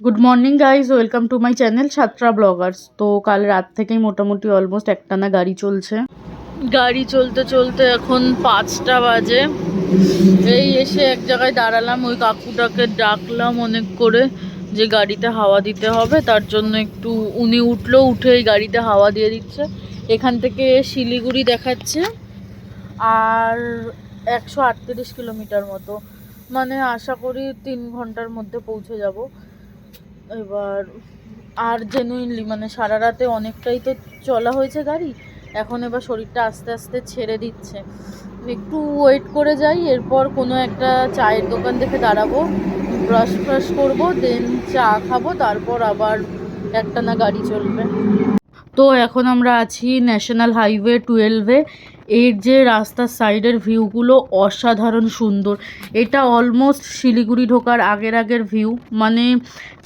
Good morning guys welcome to my channel সাতটা bloggers তো কাল রাত থেকেই মোটামুটি অলমোস্ট একটানা গাড়ি চলছে। গাড়ি চলতে চলতে এখন পাঁচটা বাজে। এই এসে এক জায়গায় দাঁড়ালাম, ওই কাকুটাকে ডাকলাম অনেক করে যে গাড়িতে হাওয়া দিতে হবে। তার জন্য একটু উনি উঠল, উঠে এই গাড়িতে হাওয়া দিয়ে দিচ্ছে। এখান থেকে শিলিগুড়ি দেখাচ্ছে। আর একশো আটত্রিশ কিলোমিটার মতো। মানে আশা করি তিন ঘণ্টার মধ্যে পৌঁছে যাব। এবার আর জেনুইনলি মানে সারা রাতে অনেকটাই তো চলা হয়েছে গাড়ি, এখন এবার শরীরটা আস্তে আস্তে ছেড়ে দিচ্ছে। একটু ওয়েট করে যাই, এরপর কোনো একটা চায়ের দোকান দেখে দাঁড়াবো ব্রাশ ফ্রাশ করব দেন চা খাব, তারপর আবার একটা না গাড়ি চলবে। তো এখন আমরা আছি ন্যাশনাল হাইওয়ে টুয়েলভে এর যে রাস্তার সাইডের ভিউগুলো অসাধারণ সুন্দর। এটা অলমোস্ট শিলিগুড়ি ঢোকার আগের আগের ভিউ মানে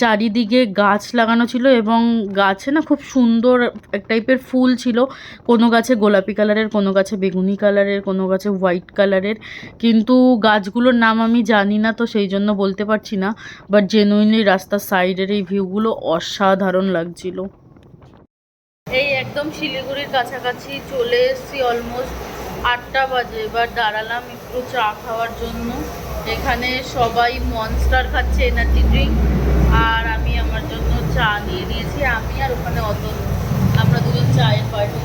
চারিদিকে গাছ লাগানো ছিল এবং গাছে না খুব সুন্দর এক টাইপের ফুল ছিল। কোনো গাছে গোলাপি কালারের, কোনো গাছে বেগুনি কালারের, কোনো গাছে হোয়াইট কালারের। কিন্তু গাছগুলোর নাম আমি জানি না, তো সেই জন্য বলতে পারছি না। বাট জেনুইনলি রাস্তার সাইডের এই ভিউগুলো অসাধারণ লাগছিল। এই একদম শিলিগুড়ির কাছাকাছি চলে এসেছি অলমোস্ট আটটা বাজে। এবার দাঁড়ালাম একটু চা খাওয়ার জন্য। এখানে সবাই মনস্টার খাচ্ছে এনার্জি ড্রিঙ্ক আর আমি আমার জন্য চা নিয়ে নিয়েছি। আমি আর ওখানে অতল আমরা দুজন চায়ের পার্টি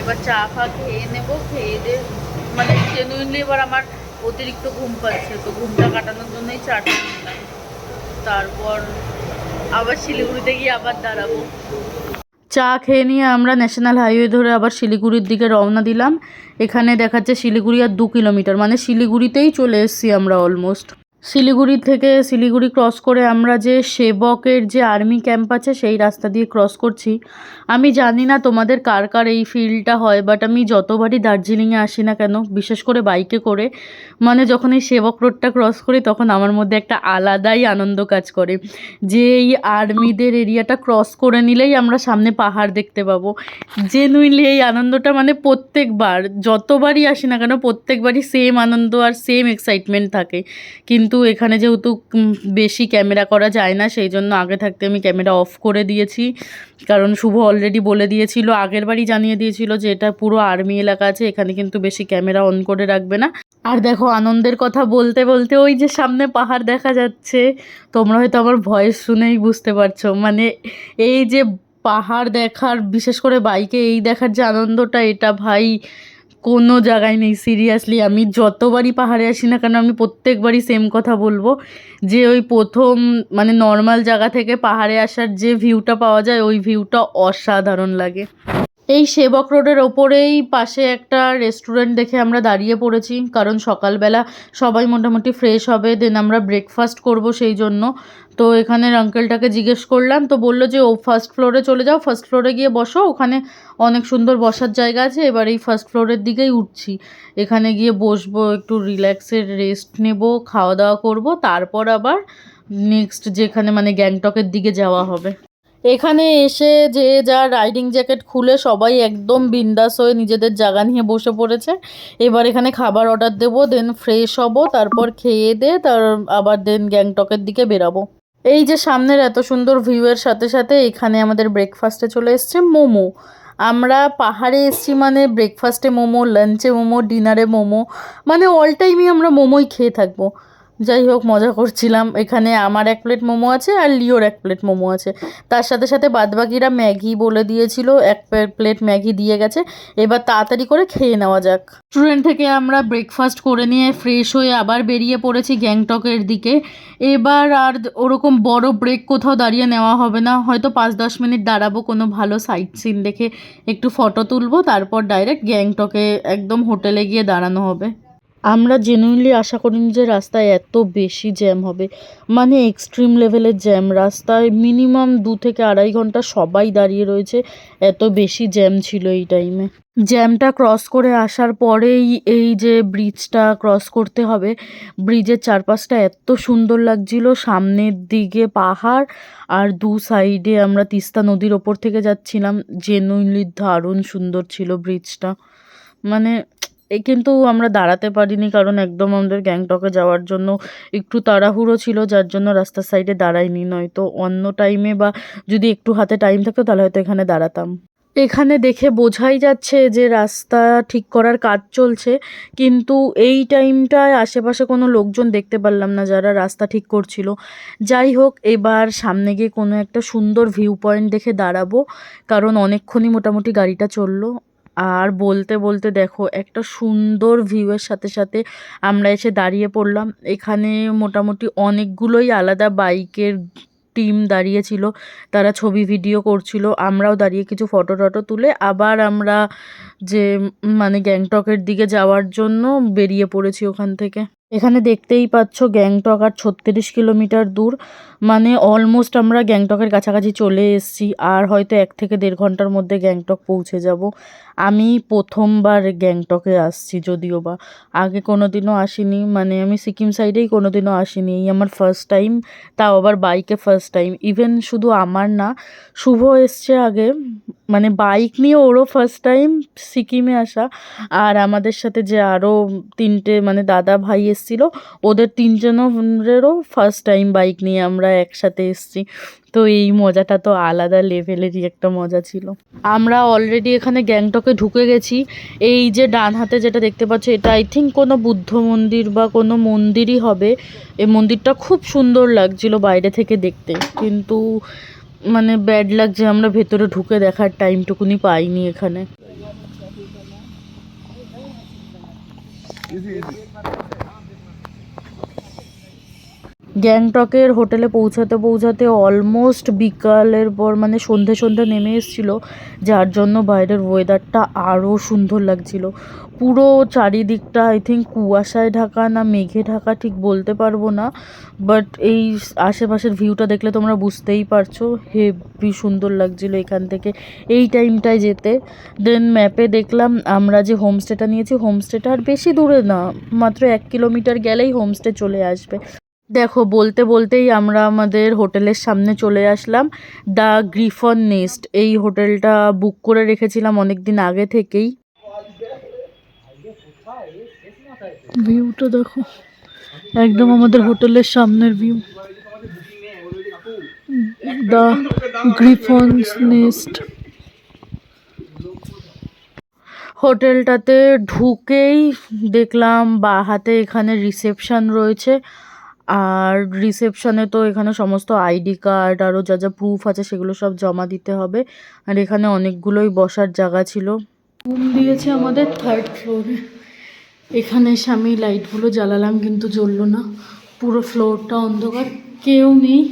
এবার চা ফা খেয়ে নেব, খেয়ে দে মানে জেনুইনলি এবার আমার অতিরিক্ত ঘুম পাচ্ছে, তো ঘুমটা কাটানোর জন্যই চাটা নিলাম। তারপর আবার শিলিগুড়িতে গিয়ে আবার দাঁড়াবো। চা খেয়ে নিয়ে আমরা ন্যাশনাল হাইওয়ে ধরে আবার শিলিগুড়ির দিকে রওনা দিলাম। এখানে দেখাচ্ছে শিলিগুড়ি আর দু কিলোমিটার মানে শিলিগুড়িতেই চলে এসেছি আমরা অলমোস্ট শিলিগুড়ি থেকে শিলিগুড়ি ক্রস করে আমরা যে সেবকের যে আর্মি ক্যাম্প আছে, সেই রাস্তা দিয়ে ক্রস করছি। আমি জানি না তোমাদের কার কার এই ফিলটা হয় বাট আমি যতবারই দার্জিলিংয়ে আসি না কেন, বিশেষ করে বাইকে করে মানে যখন এই সেবক রোডটা ক্রস করি, তখন আমার মধ্যে একটা আলাদাই আনন্দ কাজ করে। যে এই আর্মিদের এরিয়াটা ক্রস করে নিলেই আমরা সামনে পাহাড় দেখতে পাবো। জেনুইনলি এই আনন্দটা মানে প্রত্যেকবার, যতবারই আসি না কেন, প্রত্যেকবারই সেম আনন্দ আর সেম এক্সাইটমেন্ট থাকে। কিন্তু এখানে যেহেতু বেশি ক্যামেরা করা যায় না, সেই জন্য আগে থাকতে আমি ক্যামেরা অফ করে দিয়েছি। কারণ শুভ অলরেডি বলে দিয়েছিল, আগের বারই জানিয়ে দিয়েছিল যে এটা পুরো আর্মি এলাকা আছে, এখানে কিন্তু বেশি ক্যামেরা অন করে রাখবে না। আর দেখো আনন্দের কথা বলতে বলতে ওই যে সামনে পাহাড় দেখা যাচ্ছে, তোমরা হয়তো আমার ভয়েস শুনেই বুঝতে পারছ। মানে এই যে পাহাড় দেখার, বিশেষ করে বাইকে এই দেখার যে আনন্দটা, এটা ভাই কোনো জায়গায় নেই সিরিয়াসলি আমি যতবারই পাহাড়ে আসি না কেন আমি প্রত্যেকবারই সেম কথা বলব, যে ওই প্রথম মানে নর্মাল জায়গা থেকে পাহাড়ে আসার যে ভিউটা পাওয়া যায়, ওই ভিউটা অসাধারণ লাগে। এই সেবক রোডের ওপরেই পাশে একটা রেস্টুরেন্ট দেখে আমরা দাঁড়িয়ে পড়েছি, কারণ সকালবেলা সবাই মোটামুটি ফ্রেশ হবে দেন আমরা ব্রেকফাস্ট করব সেই জন্য। তো এখানের আঙ্কেলটাকে জিজ্ঞেস করলাম, তো বলল যে, ও ফার্স্ট ফ্লোরে চলে যাও ফার্স্ট ফ্লোরে গিয়ে বসো, ওখানে অনেক সুন্দর বসার জায়গা আছে, এবার এই ফার্স্ট ফ্লোরের দিকেই উঠছি। এখানে গিয়ে বসবো, একটু রিল্যাক্সের রেস্ট নেব খাওয়া দাওয়া করব, তারপর আবার নেক্সট যেখানে মানে গ্যাংটকের দিকে যাওয়া হবে। এখানে এসে যে যা রাইডিং জ্যাকেট খুলে সবাই একদম বিন্দাস হয়ে নিজেদের জায়গা নিয়ে বসে পড়েছে। এবার এখানে খাবার অর্ডার দেবো দেন ফ্রেশ হব, তারপর খেয়ে দে তার আবার দেন গ্যাংটকের দিকে বেরাবো। এই যে সামনের এত সুন্দর ভিউয়ের সাথে সাথে এখানে আমাদের ব্রেকফাস্টে চলে এসছে মোমো। আমরা পাহাড়ে এসছি মানে ব্রেকফাস্টে মোমো লাঞ্চে মোমো ডিনারে মোমো মানে অল টাইমই আমরা মোমোই খেয়ে থাকব। যাই হোক, মজা করছিলাম। এখানে আমার এক প্লেট মোমো আছে আর লিওর এক প্লেট মোমো আছে। তার সাথে সাথে বাদবাকিরা ম্যাগি বলে দিয়েছিল, এক প্লেট ম্যাগি দিয়ে গেছে। এবার তাড়াতাড়ি করে খেয়ে নেওয়া যাক। স্টুডেন্ট থেকে আমরা ব্রেকফাস্ট করে নিয়ে ফ্রেশ হয়ে আবার বেরিয়ে পড়েছি গ্যাংটকের দিকে। এবার আর ওরকম বড় ব্রেক কোথাও দাঁড়িয়ে নেওয়া হবে না। হয়তো পাঁচ দশ মিনিট দাঁড়াবো কোনো ভালো সাইট সিন দেখে। একটু ফটো তুলবো, তারপর ডাইরেক্ট গ্যাংটকে একদম হোটেলে গিয়ে দাঁড়ানো হবে। আমরা জেনুইনলি আশা করিনি যে রাস্তায় এত বেশি জ্যাম হবে। মানে এক্সট্রিম লেভেলের জ্যাম রাস্তায় মিনিমাম দু থেকে আড়াই ঘণ্টা সবাই দাঁড়িয়ে রয়েছে। এত বেশি জ্যাম ছিল এই টাইমে জ্যামটা ক্রস করে আসার পরেই এই যে ব্রিজটা ক্রস করতে হবে ব্রিজের চারপাশটা এত সুন্দর লাগছিল। সামনের দিকে পাহাড় আর দু সাইডে আমরা তিস্তা নদীর ওপর থেকে যাচ্ছিলাম। জেনুইনলি দারুণ সুন্দর ছিল ব্রিজটা মানে এই কিন্তু আমরা দাঁড়াতে পারিনি কারণ একদম আমাদের গ্যাংটকে যাওয়ার জন্য একটু তাড়াহুড়ো ছিল, যার জন্য রাস্তার সাইডে দাঁড়াইনি নয়তো অন্য টাইমে বা যদি একটু হাতে টাইম থাকতো তাহলে হয়তো এখানে দাঁড়াতাম। এখানে দেখে বোঝাই যাচ্ছে যে রাস্তা ঠিক করার কাজ চলছে, কিন্তু এই টাইমটায় আশেপাশে কোনো লোকজন দেখতে পারলাম না যারা রাস্তা ঠিক করছিল। যাই হোক, এবার সামনে গিয়ে কোনো একটা সুন্দর ভিউ পয়েন্ট দেখে দাঁড়াবো, কারণ অনেকক্ষণই মোটামুটি গাড়িটা চলল। আর বলতে বলতে দেখো একটা সুন্দর ভিউয়ের সাথে সাথে আমরা এসে দাঁড়িয়ে পড়লাম। এখানে মোটামুটি অনেকগুলোই আলাদা বাইকের টিম দাঁড়িয়েছিল। তারা ছবি ভিডিও করছিল। আমরাও দাঁড়িয়ে কিছু ফটো টটো তুলে আবার আমরা যে মানে গ্যাংটকের দিকে যাওয়ার জন্য বেরিয়ে পড়েছি ওখান থেকে। এখানে দেখতেই পাচ্ছ গ্যাংটক আর ছত্রিশ কিলোমিটার দূর। মানে অলমোস্ট আমরা গ্যাংটকের কাছাকাছি চলে এসেছি, আর হয়তো এক থেকে দেড় ঘণ্টার মধ্যে গ্যাংটক পৌঁছে যাব। আমি প্রথমবার গ্যাংটকে আসছি যদিও বা। আগে কোনো দিনও আসিনি মানে আমি সিকিম সাইডেই কোনো দিনও আসিনি। এই আমার ফার্স্ট টাইম তাও আবার বাইকে ফার্স্ট টাইম ইভেন শুধু আমার না, শুভ এসছে আগে। মানে বাইক নিয়ে ওরও ফার্স্ট টাইম সিকিমে আসা। আর আমাদের সাথে যে আরও তিনটে মানে দাদা ভাই এসছিল, ওদের তিনজনেরও ফার্স্ট টাইম বাইক নিয়ে আমরা একসাথে এসছি। তো এই মজাটা তো আলাদা লেভেলেরই একটা মজা ছিল। আমরা অলরেডি এখানে গ্যাংটকে ঢুকে গেছি। এই যে ডান হাতে যেটা দেখতে পাচ্ছ, এটা আই থিঙ্ক কোনো বুদ্ধ মন্দির বা কোনো মন্দিরই হবে। এই মন্দিরটা খুব সুন্দর লাগছিল বাইরে থেকে দেখতে। কিন্তু মানে ব্যাড লাগছে আমরা ভেতরে ঢুকে দেখার টাইমটুকুনি পাইনি এখানে। গ্যাংটকের হোটেলে পৌঁছাতে পৌঁছাতে অলমোস্ট বিকালের পর মানে সন্ধে সন্ধে নেমে এসেছিল, যার জন্য বাইরের ওয়েদারটা আরও সুন্দর লাগছিল। পুরো চারিদিকটা আই থিঙ্ক কুয়াশায় ঢাকা না মেঘে ঢাকা ঠিক বলতে পারব না বাট এই আশেপাশের ভিউটা দেখলে তোমরা বুঝতেই পারছ, হেভি সুন্দর লাগছিল এখান থেকে, এই টাইমটায় যেতে। দেন ম্যাপে দেখলাম, আমরা যে হোমস্টেটা নিয়েছি হোমস্টেটা আর বেশি দূরে না, মাত্র এক কিলোমিটার গেলেই হোমস্টে চলে আসবে। দেখো, বলতে বলতেই আমরা আমাদের হোটেলের সামনে চলে আসলাম দ্য গ্রিফন নেস্ট। এই হোটেলটা বুক করে রেখেছিলাম অনেক দিন আগে থেকেই। ভিউটা দেখো, একদম আমাদের হোটেলের সামনের ভিউ। The Gryphons Nest. হোটেলটাতে ঢুকেই দেখলাম বা হাতে এখানে রিসেপশন রয়েছে। আর রিসেপশনে তো এখানে সমস্ত আইডি কার্ড আরও যা যা প্রুফ আছে সেগুলো সব জমা দিতে হবে। আর এখানে অনেকগুলোই বসার জায়গা ছিল। রুম দিয়েছে আমাদের থার্ড ফ্লোরে এখানে এসে আমি লাইটগুলো জ্বালালাম কিন্তু জ্বললো না। পুরো ফ্লোরটা অন্ধকার, কেউ নেই।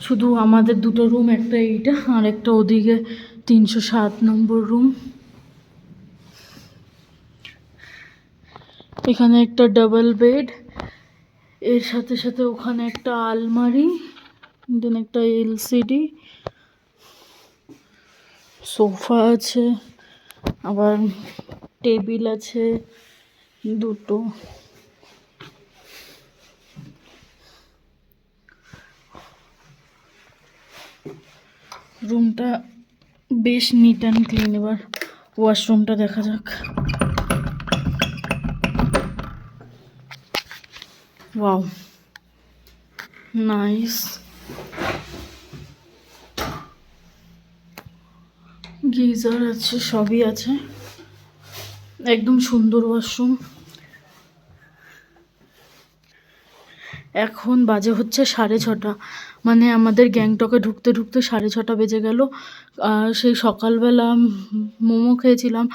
শুধু আমাদের দুটো রুম একটা এইটা আর একটা ওদিকে তিনশো সাত নম্বর রুম এখানে একটা ডাবল বেড এর সাথে সাথে ওখানে একটা আলমারি দেন একটা এলসিডি সোফা আছে, আবার টেবিল আছে, দুটো। রুমটা বেশ নিট অ্যান্ড ক্লিন এবার ওয়াশরুমটা দেখা যাক। ওয়াও নাইস গিজার আছে, সবই আছে। একদম সুন্দর ওয়াশরুম এখন বাজে হচ্ছে সাড়ে ছটা। মানে আমাদের গ্যাংটকে ঢুকতে ঢুকতে সাড়ে ছটা বেজে গেল। সেই সকালবেলা মোমো খেয়েছিলাম।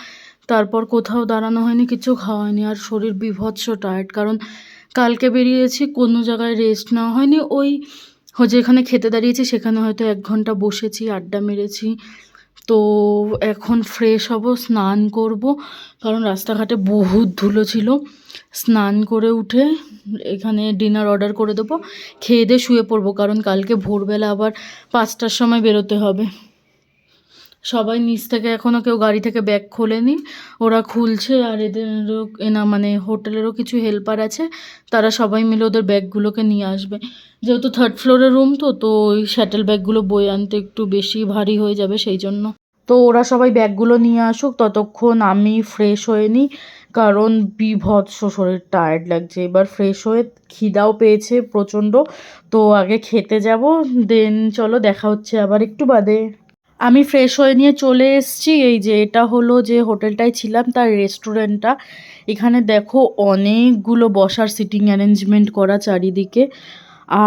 তারপর কোথাও দাঁড়ানো হয়নি, কিছু খাওয়া হয়নি। আর শরীর বিভৎস টায়ার্ড কারণ কালকে বেরিয়েছি, কোনো জায়গায় রেস্ট নেওয়া হয়নি। ওই যেখানে খেতে দাঁড়িয়েছি, সেখানে হয়তো এক ঘণ্টা বসেছি, আড্ডা মেরেছি। তো এখন ফ্রেশ হব, স্নান করব। কারণ রাস্তাঘাটে বহুত ধুলো ছিল। স্নান করে উঠে এখানে ডিনার অর্ডার করে দেবো। খেয়ে দিয়ে শুয়ে পড়ব, কারণ কালকে ভোরবেলা আবার পাঁচটার সময় বেরোতে হবে। সবাই নিচ থেকে এখনও কেউ গাড়ি থেকে ব্যাগ খোলেনি। ওরা খুলছে আর এদেরও এনা মানে হোটেলেরও কিছু হেল্পার আছে। তারা সবাই মিলে ওদের ব্যাগগুলোকে নিয়ে আসবে। যেহেতু থার্ড ফ্লোরের রুম তো তো ওই শ্যাটেল ব্যাগগুলো বয়ে আনতে একটু বেশি ভারী হয়ে যাবে সেই জন্য তো ওরা সবাই ব্যাগগুলো নিয়ে আসুক, ততক্ষণ আমি ফ্রেশ হয়ে নিই কারণ বিভৎস শরীর টায়ার্ড লাগছে। এবার ফ্রেশ হয়ে খিদাও পেয়েছে প্রচণ্ড। তো আগে খেতে যাব দেন চলো দেখা হচ্ছে আবার একটু বাদে। আমি ফ্রেশ হয়ে নিয়ে চলে এসছি। এই যে এটা হলো যে হোটেলটায় ছিলাম, তার রেস্টুরেন্টটা এখানে দেখো অনেকগুলো বসার সিটিং অ্যারেঞ্জমেন্ট করা চারিদিকে।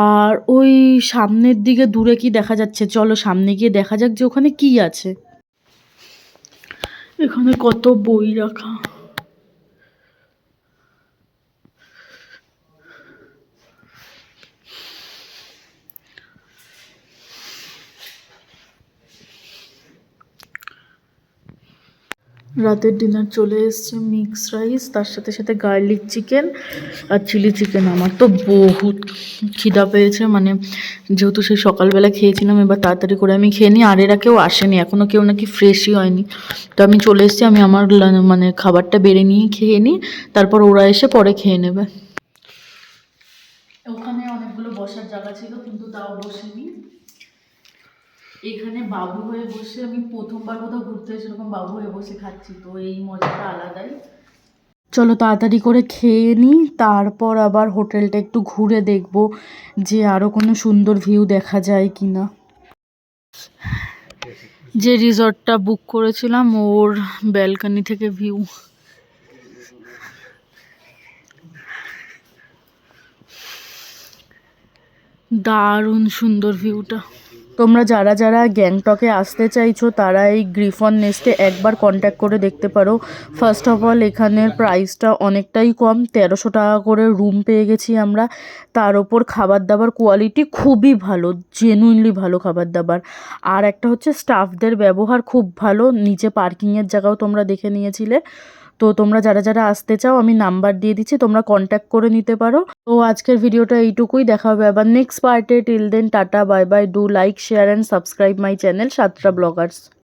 আর ওই সামনের দিকে দূরে কি দেখা যাচ্ছে? চলো সামনে গিয়ে দেখা যাক যে ওখানে কি আছে। এখানে কত বই রাখা। রাতের ডিনার চলে এসছে মিক্স রাইস, তার সাথে সাথে গার্লিক চিকেন আর চিলি চিকেন। আমার তো বহুত খিদা পেয়েছে মানে যেহেতু সেই সকালবেলা খেয়েছিলাম, এবার তাড়াতাড়ি করে আমি খেয়ে নিই, আর এরা কেউ আসেনি এখনও কেউ নাকি ফ্রেশই হয়নি। তো আমি চলে এসেছি, আমি আমার মানে খাবারটা বেড়ে নিয়ে খেয়ে নিই, তারপর ওরা এসে পরে খেয়ে নেবে। ওখানে অনেকগুলো বসার জায়গা ছিল, কিন্তু তাও বসিনি। এখানে বাবু হয়ে বসে আমি প্রথমবার কোথাও ঘুরতে এসে এরকম বাবু হয়ে বসে খাচ্ছি, তো এই মজাটা আলাদাই। চলো তাড়াতাড়ি করে খেয়ে নিই, তারপর আবার হোটেলটা একটু ঘুরে দেখব যে আরও কোনো সুন্দর ভিউ দেখা যায় কি না যে রিসর্টটা বুক করেছিলাম ওর ব্যালকনি থেকে ভিউ দারুণ সুন্দর ভিউটা তোমরা যারা যারা গ্যাংটকে আসতে চাইছো, তারা এই গ্রিফন নেস্টে একবার কন্ট্যাক্ট করে দেখতে পারো। ফার্স্ট অফ অল এখানের প্রাইসটা অনেকটাই কম, তেরোশো টাকা করে রুম পেয়ে গেছি আমরা। তার ওপর খাবার দাবার কোয়ালিটি খুবই ভালো জেনুইনলি ভালো খাবার দাবার আর একটা হচ্ছে স্টাফদের ব্যবহার খুব ভালো, নিচে পার্কিংয়ের জায়গাও তোমরা দেখে নিয়েছিলে। তো তোমরা যারা যারা আসতে চাও, আমি নাম্বার দিয়ে দিচ্ছি, তোমরা কন্ট্যাক্ট করে নিতে পারো। তো আজকের ভিডিওটা এইটুকুই, দেখা হবে আবার নেক্সট পার্টে till then tata bye bye do like share and subscribe my channel সাতটা ব্লগার্স